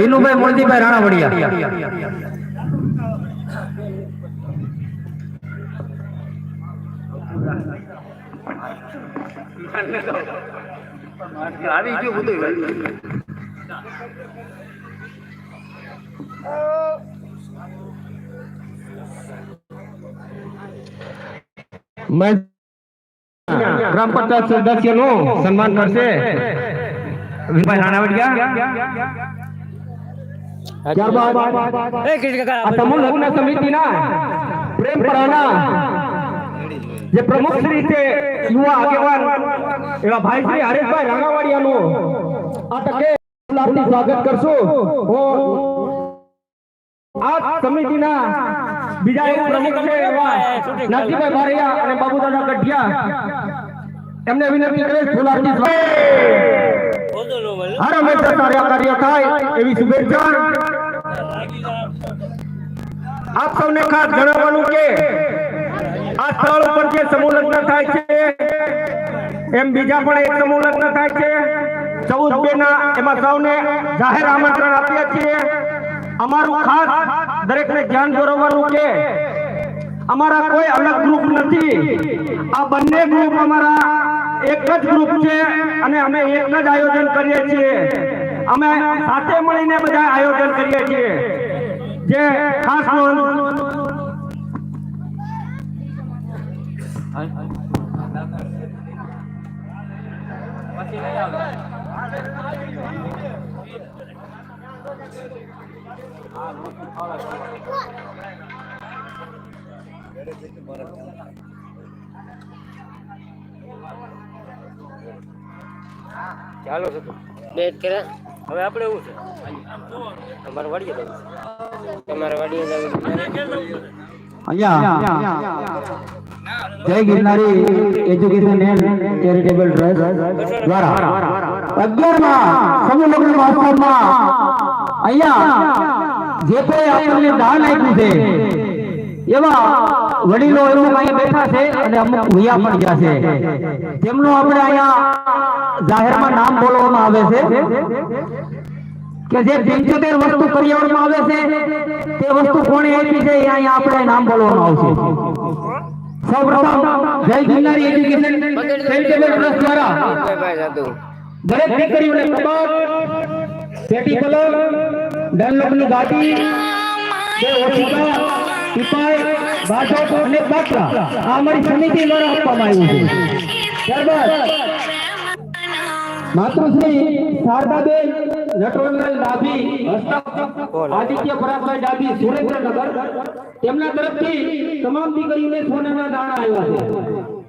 વિનુભાઈ મોલજીભાઈ રાણાવડિયા. આવી ગયું બધું. ગ્રામ પંચાયત સદસ્યનું સન્માન કરશે. રાણાવડિયા. ત્યારબાદ આ સમૂહ લગ્ન સમિતિના પ્રેમ પરાના જે પ્રમુખ શ્રી છે યુવા આગેવાન એવા ભાઈ શ્રી હરેશભાઈ રાણાવાડિયાનું આ તકે સ્વાગત કરશું. આ સમિતિના બીજા એક પ્રમુખ છે એવા નાજીભાઈ બારૈયા અને બાબુદાદા ગઢિયા. એમને વિનંતી કરે ગુલાબથી સૌને ખાસ જણાવવાનું કે આ સ્થળ થાય છે. એમ બીજા પણ એક સમૂહ થાય છે. ચૌદ બે ના એમાં સૌને જાહેર આમંત્રણ આપીએ છીએ. અમારું ખાસ દરેકને ધ્યાન દોરવાનું કે અમારા કોઈ અલગ ગ્રુપ નથી. આ બંને ગ્રુપ અમારા એક જ ગ્રુપ છે અને અમે એક જ આયોજન કરીએ છીએ. અમે સાથે મળીને બધા આયોજન કરીએ છીએ. જે ખાસ નોંધ ચાલો છે બેટ કરે? હવે આપણે એવું છે. તમારે વાડીએ જવું તમારે વાડીએ જવું અહીંયા. Jay Girnari education and charitable trust દ્વારા અગિયારમાં સમૂહ લગ્ન મહોત્સવમાં અહીંયા જે કોઈ આપણને દાન આપ્યું છે એવા વડીલો એવું અહીંયા બેઠા છે અને અમુક ભૂયા પણ ગયા છે. તેમનું આપણે અહીંયા જાહેરમાં નામ બોલવામાં આવે છે. કે જે પંચોતેર વસ્તુ કરિયાવરમાં આવે છે તે વસ્તુ કોણે આપી છે? એ અહીંયા આપણે નામ બોલવાનું આવશે. સૌપ્રથમ જય ગિરનારી એજ્યુકેશન ચેરિટેબલ ટ્રસ્ટ દ્વારા દરેક દીકરીઓને કબાટ પેટી કલર ડનલોપની ગાડી બે ઓછીકા ટીપાઈ બાજોટ અને બાટલા. આ અમારી સમિતિ દ્વારા આપવામાં આવ્યું છે. તેમના તરફથી તમામ દીકરીઓને સોનાના દાણા આવ્યા છે.